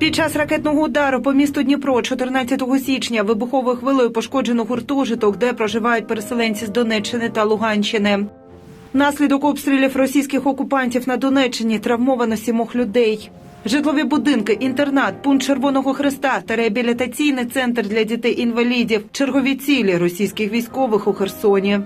Під час ракетного удару по місту Дніпро 14 січня вибуховою хвилею пошкоджено гуртожиток, де проживають переселенці з Донеччини та Луганщини. Внаслідок обстрілів російських окупантів на Донеччині травмовано сімох людей. Житлові будинки, інтернат, пункт Червоного Хреста та реабілітаційний центр для дітей-інвалідів. Чергові цілі російських військових у Херсоні.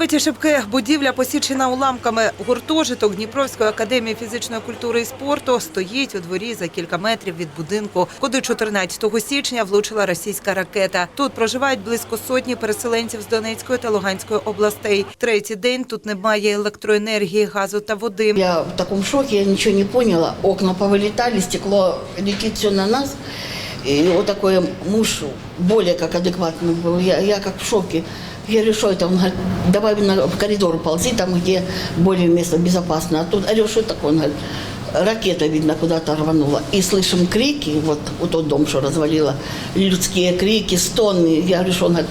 Вибиті шибки, будівля посічена уламками. Гуртожиток Дніпровської академії фізичної культури і спорту стоїть у дворі за кілька метрів від будинку, куди 14 січня влучила російська ракета. Тут проживають близько сотні переселенців з Донецької та Луганської областей. Третій день тут немає електроенергії, газу та води. Я в таком шоке, я ничего не поняла. Окна повылетали, стекло летит все на нас. И вот такой муж более как адекватный был. Я, я как в шоке. Я говорю, что это? Он говорит, давай на, в коридор ползи, там, где более место безопасно. А тут, говорю, что это такое? Он говорит, ракета, видно, куда-то рванула. И слышим крики, вот, вот тот дом, что развалило, людские крики, стоны. Я говорю, что он говорит,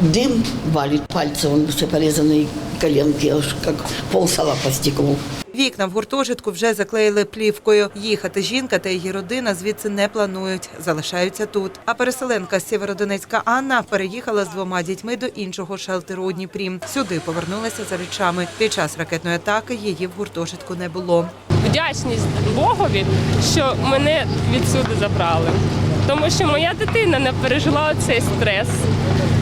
дым валит, пальцы, он все порезанные, коленки, аж как полсала по стеклу. Вікна в гуртожитку вже заклеїли плівкою. Їхати жінка та її родина звідси не планують, залишаються тут. А переселенка з Сєвєродонецька Анна переїхала з двома дітьми до іншого шелтеру у Дніпрі. Сюди повернулася за речами. Під час ракетної атаки її в гуртожитку не було. вдячність Богові, що мене відсюди забрали. Тому що моя дитина не пережила цей стрес,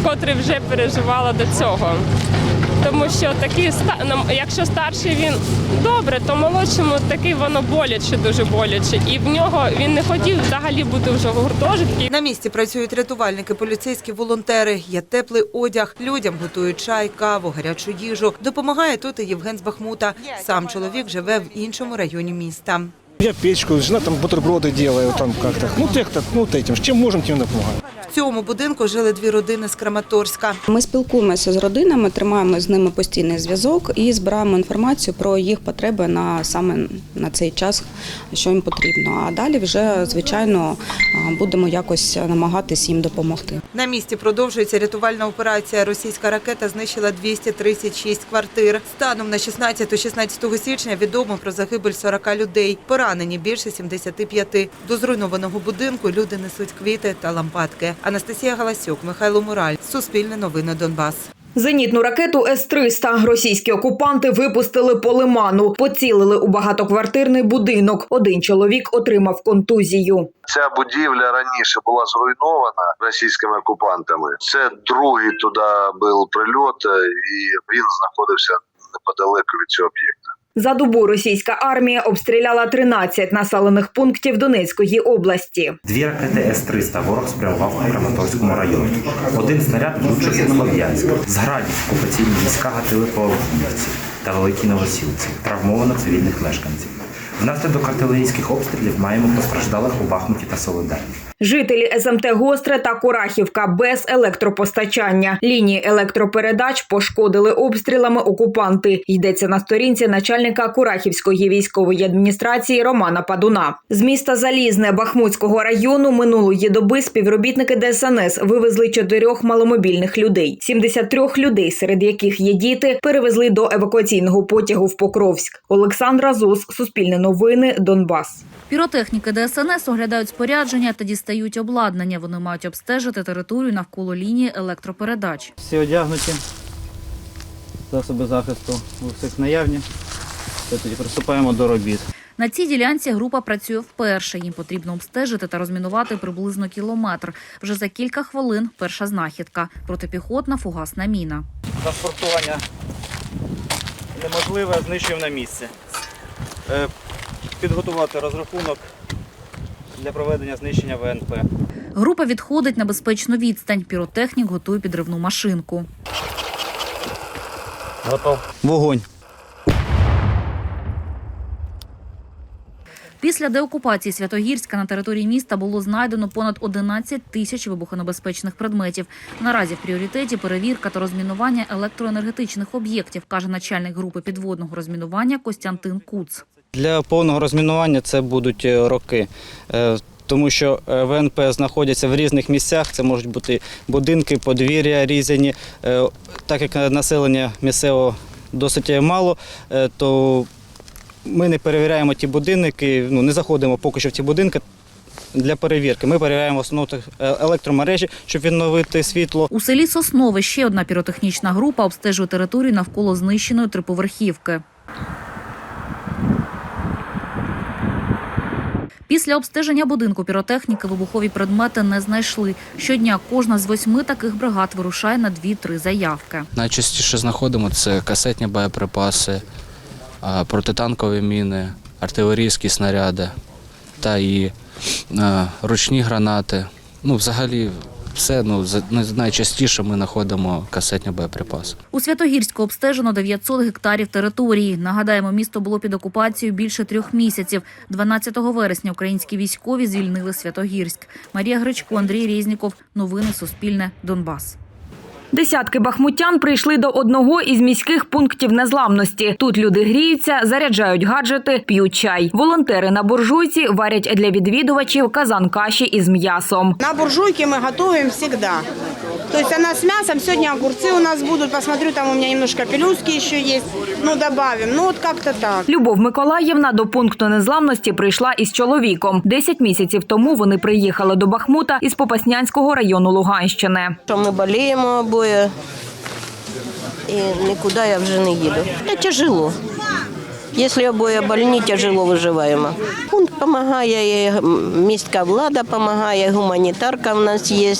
котрий вже переживала до цього. Тому що такі ста- нам- якщо старший він добре, то молодшому такий воно боляче, дуже боляче. І в нього він не хотів взагалі бути вже в гуртожитку. На місці працюють рятувальники, поліцейські волонтери. Є теплий одяг. Людям готують чай, каву, гарячу їжу. Допомагає тут і Євген з Бахмута. Сам чоловік живе в іншому районі міста. Я печку, жена там бутерброды делаю, там как-то. Ну, тех-то, ну, вот этим. Чем можем, тем и помогаем. В цьому будинку жили дві родини з Краматорська. Ми спілкуємося з родинами, тримаємо з ними постійний зв'язок і збираємо інформацію про їх потреби на саме на цей час, що їм потрібно. А далі вже звичайно будемо якось намагатись їм допомогти. На місці продовжується рятувальна операція. Російська ракета знищила 236 квартир. Станом на 16-16 січня відомо про загибель 40 людей. Поранені більше 75. До зруйнованого будинку люди несуть квіти та лампадки. Анастасія Галасюк, Михайло Мураль. Суспільне новини Донбас. Зенітну ракету С-300 російські окупанти випустили по лиману, поцілили у багатоквартирний будинок. Один чоловік отримав контузію. Ця будівля раніше була зруйнована російськими окупантами. Це другий туди був прильот, е, і він знаходився неподалеку від цього об'єкта. За добу російська армія обстріляла 13 населених пунктів Донецької області. Дві ракети С-300 ворог спрямував у Краматорському районі. Один снаряд влучив у Слов'янськ. З градів окупаційні війська гатили по Авдіївці та Великій Новосілці. Травмовано цивільних мешканців. Внаслідок артилерійських обстрілів маємо постраждалих у Бахмуті та Солидарі. Жителі СМТ Гостре та Курахівка без електропостачання. Лінії електропередач пошкодили обстрілами окупанти. Йдеться на сторінці начальника Курахівської військової адміністрації Романа Падуна. З міста Залізне Бахмутського району минулої доби співробітники ДСНС вивезли чотирьох маломобільних людей. 73 людей, серед яких є діти, перевезли до евакуаційного потягу в Покровськ. Олександра Зус, Суспільне новини, Донбас. Піротехніки ДСНС оглядають спорядження та дістають обладнання. Вони мають обстежити територію навколо лінії електропередач. Всі одягнуті, засоби захисту у всіх наявні. Тоді приступаємо до робіт. На цій ділянці група працює вперше. Їм потрібно обстежити та розмінувати приблизно кілометр. Вже за кілька хвилин перша знахідка протипіхотна фугасна міна. Транспортування неможливе, знищуємо на місці. Е, Підготувати розрахунок для проведення знищення ВНП. Група відходить на безпечну відстань. Піротехнік готує підривну машинку. Готов. Вогонь. Після деокупації Святогірська на території міста було знайдено понад 11 тисяч вибухонебезпечних предметів. Наразі в пріоритеті перевірка та розмінування електроенергетичних об'єктів, каже начальник групи підводного розмінування Костянтин Куц. Для повного розмінування це будуть е, роки. Е, Тому що е, ВНП знаходяться в різних місцях. Це можуть бути будинки, подвір'я різані. Так як населення місцевого досить мало, то Ми не перевіряємо ті будинки, ну не заходимо поки що в ті будинки для перевірки. Ми перевіряємо основну електромережі, щоб відновити світло. У селі Соснове ще одна піротехнічна група обстежує територію навколо знищеної триповерхівки. Після обстеження будинку піротехніки вибухові предмети не знайшли. Щодня кожна з восьми таких бригад вирушає на дві-три заявки. Найчастіше знаходимо це касетні боєприпаси, протитанкові міни, артилерійські снаряди та і ручні гранати. Ну, взагалі, все ну, за- найчастіше ми знаходимо касетні боєприпаси. У Святогірську обстежено 900 гектарів території. Нагадаємо, місто було під окупацією більше трьох місяців. 12 вересня українські військові звільнили Святогірськ. Марія Гречко, Андрій Різніков. Новини Суспільне. Донбас. Десятки бахмутян прийшли до одного із міських пунктів незламності. Тут люди гріються, заряджають гаджети, п'ють чай. Волонтери на буржуйці варять для відвідувачів казан каші із м'ясом. На буржуйці ми готуємо всегда. То есть она с мясом. Сегодня огурцы у нас будут. Посмотрю, там у меня немножко пелюски еще есть. Ну, добавим. Ну, вот как-то так. Любов Миколаївна до пункту незламності прийшла із чоловіком. Десять місяців тому вони приїхали до Бахмута із Попаснянського району Луганщини. Що ми боліємо обоє і нікуди я вже не їду. Та тяжело. Якщо обоє больні, тяжело виживаємо. Пункт допомагає, міська влада допомагає, гуманітарка в нас є.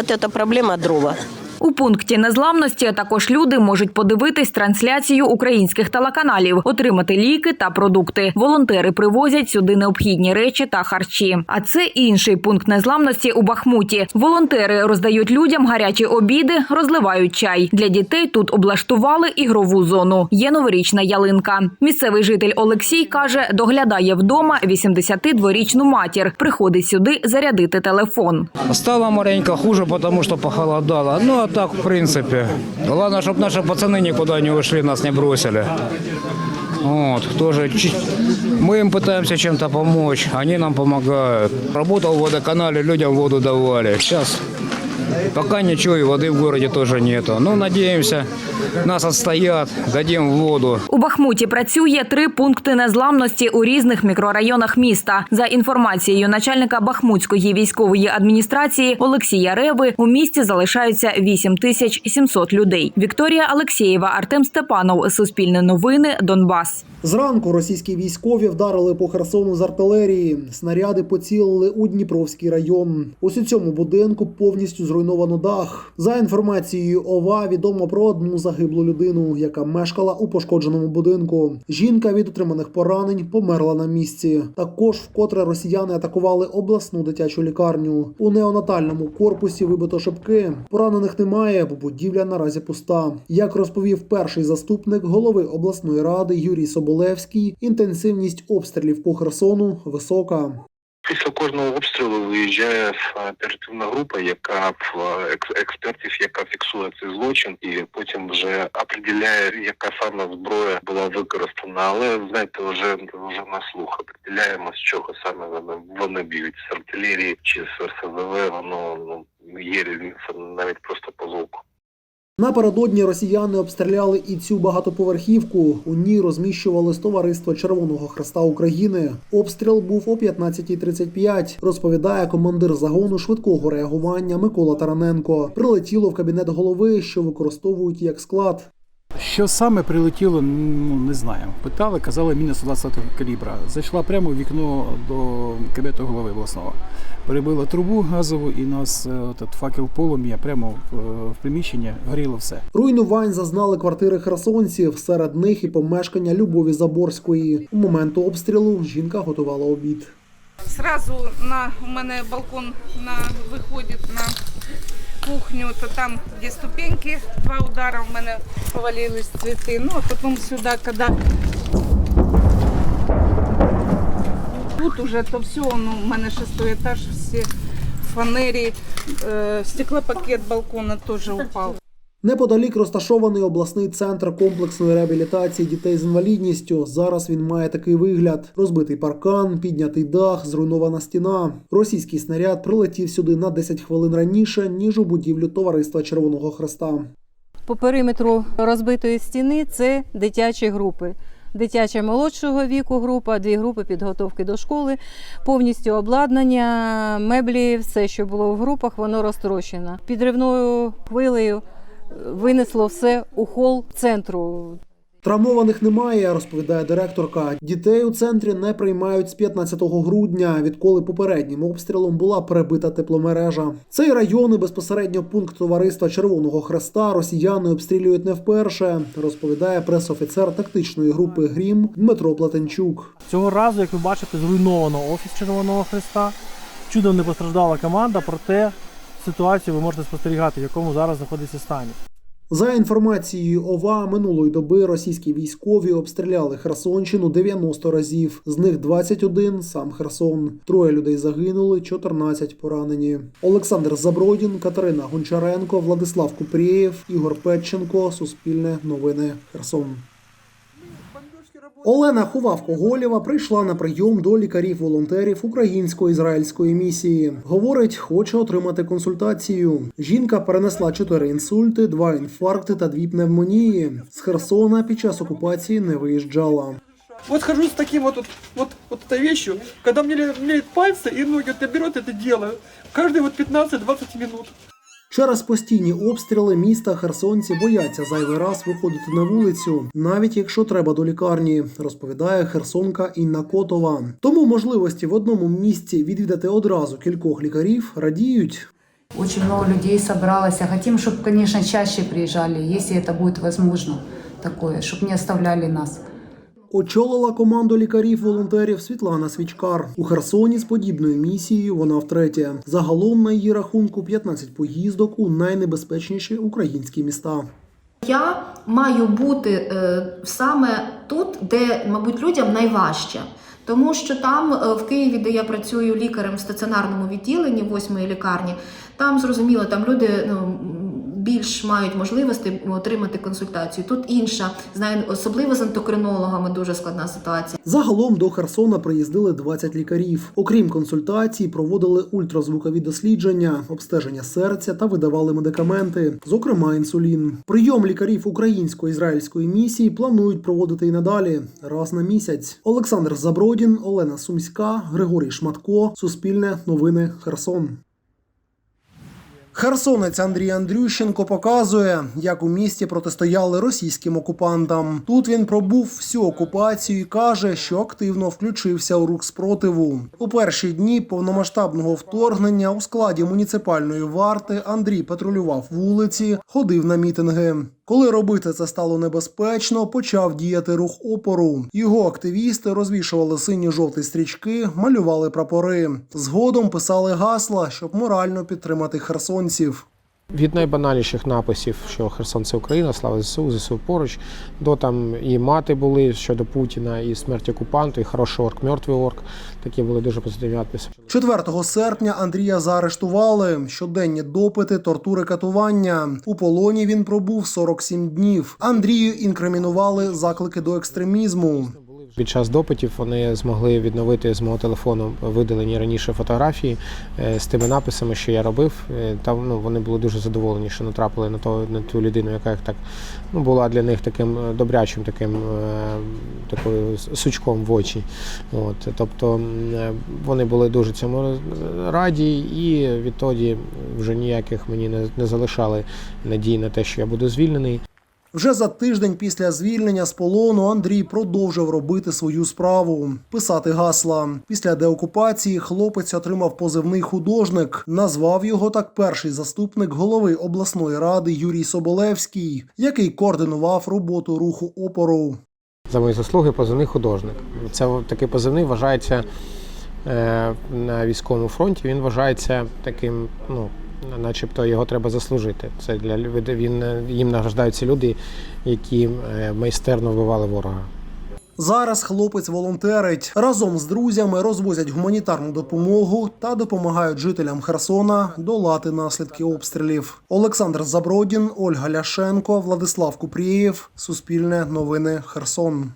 От это проблема дрова. У пункті незламності також люди можуть подивитись трансляцію українських телеканалів, отримати ліки та продукти. Волонтери привозять сюди необхідні речі та харчі. А це інший пункт незламності у Бахмуті. Волонтери роздають людям гарячі обіди, розливають чай. Для дітей тут облаштували ігрову зону. Є новорічна ялинка. Місцевий житель Олексій каже, доглядає вдома 82-річну матір. Приходить сюди зарядити телефон. Стало маленько хуже, потому что похолодало. Ну, а так, в принципе. Главное, чтобы наши пацаны никуда не ушли, нас не бросили. Вот, тоже чи- мы им пытаемся чем-то помочь, они нам помогают. Работал в водоканале, людям воду давали. Сейчас пока ничего, и воды в городе тоже нету. Ну, надеемся, нас отстоят, дадим воду. У Бахмуті працює три пункти незламності у різних мікрорайонах міста. За інформацією начальника Бахмутської військової адміністрації Олексія Реви, у місті залишаються 8 тисяч 700 людей. Вікторія Алексєєва, Артем Степанов, Суспільне новини, Донбас. Зранку російські військові вдарили по Херсону з артилерії. Снаряди поцілили у Дніпровський район. Ось у цьому будинку повністю зруйновано дах. За інформацією ОВА відомо про одну загиблу людину, яка мешкала у пошкодженому будинку. Жінка від отриманих поранень померла на місці. Також вкотре росіяни атакували обласну дитячу лікарню. У неонатальному корпусі вибито шибки. Поранених немає, бо будівля наразі пуста. Як розповів перший заступник голови обласної ради Юрій Соболевський, інтенсивність обстрілів по Херсону висока. Після кожного обстрілу виїжджає е, оперативна група, яка в е, експертів, яка фіксує цей злочин, і потім вже определяє, яка саме зброя була використана. Але знаєте, вже вже на слух определяємо, з чого саме вони б'ють з артилерії чи з РСЗВ. Воно ну є різниця навіть просто по звуку. Напередодні росіяни обстріляли і цю багатоповерхівку. У ній розміщували товариство Червоного Хреста України. Обстріл був о 15.35, розповідає командир загону швидкого реагування Микола Тараненко. Прилетіло в кабінет голови, що використовують як склад. Що саме прилетіло, ну не знаю. Питали, казали міна 120 калібра. Зайшла прямо в вікно до кабінету голови обласного. Перебила трубу газову і нас е, от, факел полум'я прямо в, в приміщенні горіло все. Руйнувань зазнали квартири херсонців. Серед них і помешкання Любові Заборської. У момент обстрілу жінка готувала обід. Сразу на у мене балкон на виходить на кухню, то там, де ступеньки, два удара в мене повалились цвіти. Ну, а потім сюди, коли тут уже, то все, ну, у мене шестой етаж, всі фанері, е, стеклопакет балкона теж упав. Неподалік розташований обласний центр комплексної реабілітації дітей з інвалідністю. Зараз він має такий вигляд: розбитий паркан, піднятий дах, зруйнована стіна. Російський снаряд прилетів сюди на 10 хвилин раніше, ніж у будівлю товариства Червоного Хреста. По периметру розбитої стіни це дитячі групи. дитяча молодшого віку група, дві групи підготовки до школи, повністю обладнання, меблі, все, що було в групах, воно розтрощено. Підривною хвилею винесло все у хол центру. Травмованих немає, розповідає директорка. Дітей у центрі не приймають з 15 грудня, відколи попереднім обстрілом була перебита тепломережа. Цей район і безпосередньо пункт товариства Червоного Хреста росіяни обстрілюють не вперше, розповідає пресофіцер тактичної групи Грім Дмитро Платенчук. Цього разу, як ви бачите, зруйновано офіс Червоного Христа. Чудом не постраждала команда, проте ситуацію ви можете спостерігати, в якому зараз знаходиться стані. За інформацією ОВА, минулої доби російські військові обстріляли Херсонщину 90 разів. З них 21 – сам Херсон. Троє людей загинули, 14 поранені. Олександр Забродін, Катерина Гончаренко, Владислав Купрієв, Ігор Петченко. Суспільне новини Херсон. Олена Хувавко-Голєва прийшла на прийом до лікарів-волонтерів українсько-ізраїльської місії. Говорить, хоче отримати консультацію. Жінка перенесла чотири інсульти, два інфаркти та дві пневмонії. З Херсона під час окупації не виїжджала. Вот хожу с таким вот, вот, вот, вот этой вещью, когда мне леют пальцы и ноги, вот я беру это делаю. Каждые вот 15-20 минут. Через постійні обстріли міста херсонці бояться зайвий раз виходити на вулицю, навіть якщо треба до лікарні, розповідає херсонка Інна Котова. Тому можливості в одному місці відвідати одразу кількох лікарів радіють. Очень много людей собралось. А хотим, чтобы, конечно, чаще приезжали, если это будет возможно такое, чтобы не оставляли нас. Очолила команду лікарів-волонтерів Світлана Свічкар. У Херсоні з подібною місією вона втретє. Загалом на її рахунку 15 поїздок у найнебезпечніші українські міста. Я маю бути е, саме тут, де, мабуть, людям найважче. Тому що там, е, в Києві, де я працюю лікарем в стаціонарному відділенні восьмої лікарні, там зрозуміло, там люди ну, більш мають можливості отримати консультацію. Тут інша, знаю, особливо з ендокринологами дуже складна ситуація. Загалом до Херсона приїздили 20 лікарів. Окрім консультацій, проводили ультразвукові дослідження, обстеження серця та видавали медикаменти, зокрема інсулін. Прийом лікарів українсько-ізраїльської місії планують проводити і надалі раз на місяць. Олександр Забродін, Олена Сумська, Григорій Шматко, Суспільне новини Херсон. Херсонець Андрій Андрющенко показує, як у місті протистояли російським окупантам. Тут він пробув всю окупацію і каже, що активно включився у рух спротиву. У перші дні повномасштабного вторгнення у складі муніципальної варти Андрій патрулював вулиці, ходив на мітинги. Коли робити це стало небезпечно, почав діяти рух опору. Його активісти розвішували сині-жовті стрічки, малювали прапори. Згодом писали гасла, щоб морально підтримати херсонців. Від найбанальніших написів, що Херсон це Україна, слава ЗСУ, ЗСУ поруч, до там і мати були щодо Путіна, і смерть окупанту, і хороший орк, мертвий орк. Такі були дуже позитивні надписи. 4 серпня Андрія заарештували. Щоденні допити, тортури, катування. У полоні він пробув 47 днів. Андрію інкримінували заклики до екстремізму. Під час допитів вони змогли відновити з мого телефону видалені раніше фотографії е, з тими написами, що я робив. Е, Там ну вони були дуже задоволені, що натрапили на то на ту людину, яка їх так ну була для них таким е, добрячим, таким такою сучком в очі. От тобто вони були дуже цьому раді, і відтоді вже ніяких мені не, не залишали надій на те, що я буду звільнений. Вже за тиждень після звільнення з полону Андрій продовжив робити свою справу писати гасла. Після деокупації хлопець отримав позивний художник. Назвав його так перший заступник голови обласної ради Юрій Соболевський, який координував роботу руху опору. За мої заслуги позивний художник. Це такий позивний вважається е, на військовому фронті. Він вважається таким, ну начебто його треба заслужити. Це для він їм награждаються люди, які е, майстерно вбивали ворога. Зараз хлопець волонтерить разом з друзями розвозять гуманітарну допомогу та допомагають жителям Херсона долати наслідки обстрілів. Олександр Забродін, Ольга Ляшенко, Владислав Купрієв. Суспільне новини Херсон.